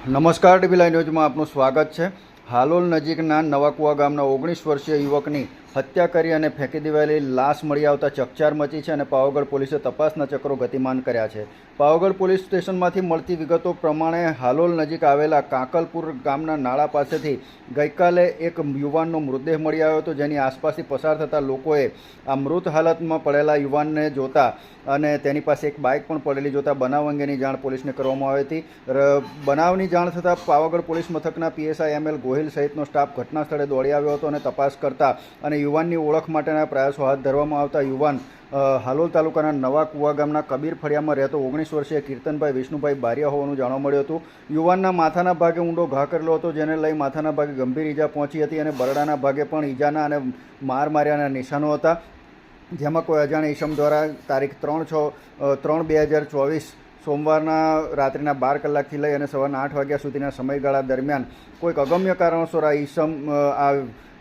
નમસ્કાર TV live ન્યૂઝમાં આપનું સ્વાગત છે. હાલોલ નજીકના નવાકુવા ગામના ઓગણીસ વર્ષીય યુવકની હત્યા કરી અને ફેંકી દેવાયેલી લાશ મળી આવતા ચકચાર મચી છે અને પાવાગઢ પોલીસે તપાસના ચક્રો ગતિમાન કર્યા છે. પાવાગઢ પોલીસ સ્ટેશનમાંથી મળતી વિગતો પ્રમાણે હાલોલ નજીક આવેલા કાંકલપુર ગામના નાળા પાસેથી ગઈકાલે એક યુવાનનો મૃતદેહ મળી આવ્યો હતો, જેની આસપાસથી પસાર થતા લોકોએ આ મૃત હાલતમાં પડેલા યુવાનને જોતા અને તેની પાસે એક બાઇક પણ પડેલી જોતા બનાવ અંગેની જાણ પોલીસને કરવામાં આવી હતી. બનાવની જાણ થતાં પાવાગઢ પોલીસ મથકના પીએસઆઈ એમ એલ ગોહિલ સહિતનો સ્ટાફ ઘટના સ્થળે દોડી આવ્યો હતો અને તપાસ કરતા અને યુવાનની ઓળખ માટેના પ્રયાસો હાથ ધરવામાં આવતા યુવાન હાલોલ તાલુકાના નવા કુવા ગામના કબીર ફળિયામાં રહેતો ઓગણીસ વર્ષીય કીર્તનભાઈ વિષ્ણુભાઈ બારિયા હોવાનું જાણવા મળ્યું હતું. યુવાનના માથાના ભાગે ઊંડો ઘા કરેલો હતો, જેને લઈ માથાના ભાગે ગંભીર ઈજા પહોંચી હતી અને બરડાના ભાગે પણ ઈજાના અને માર માર્યાના નિશાનો હતા. જેમાં કોઈ અજાણ ઈસમ દ્વારા તારીખ ત્રણ છ ત્રણ બે હજાર ચોવીસ સોમવારના રાત્રિના બાર કલાકથી લઈ અને સવારના આઠ વાગ્યા સુધીના સમયગાળા દરમિયાન કોઈક અગમ્ય કારણોસર આ ઈસમ આ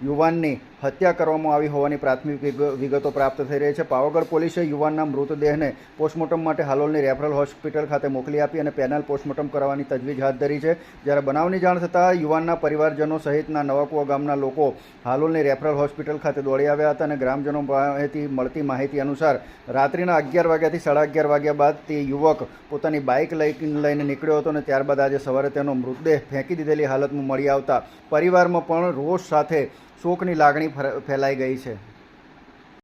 યુવાનની હત્યા કરવામાં આવી હોવાની પ્રાથમિક વિગ- વિગતો પ્રાપ્ત થઈ રહી છે. પાવાગઢ પોલીસે યુવાનના મૃતદેહને પોસ્ટમોર્ટમ માટે હાલોલની રેફરલ હોસ્પિટલ ખાતે મોકલી આપી અને પેનલ પોસ્ટમોર્ટમ કરવાની તજવીજ હાથ ધરી છે. જ્યારે બનાવની જાણ થતાં યુવાનના પરિવારજનો સહિતના નવાકુવા ગામના લોકો હાલોલની રેફરલ હોસ્પિટલ ખાતે દોડી આવ્યા હતા અને ગ્રામજનો પાસેથી મળતી માહિતી અનુસાર રાત્રિના અગિયાર વાગ્યાથી સાડા અગિયાર વાગ્યા બાદ તે યુવક પોતાની બાઇક લઈ લઈને નીકળ્યો હતો અને ત્યારબાદ આજે સવારે તેનો મૃતદેહ ફેંકી દીધેલી હાલતમાં મળી આવતા પરિવારમાં પણ રોષ સાથે શોકની લાગણી ફેલાઈ ગઈ છે.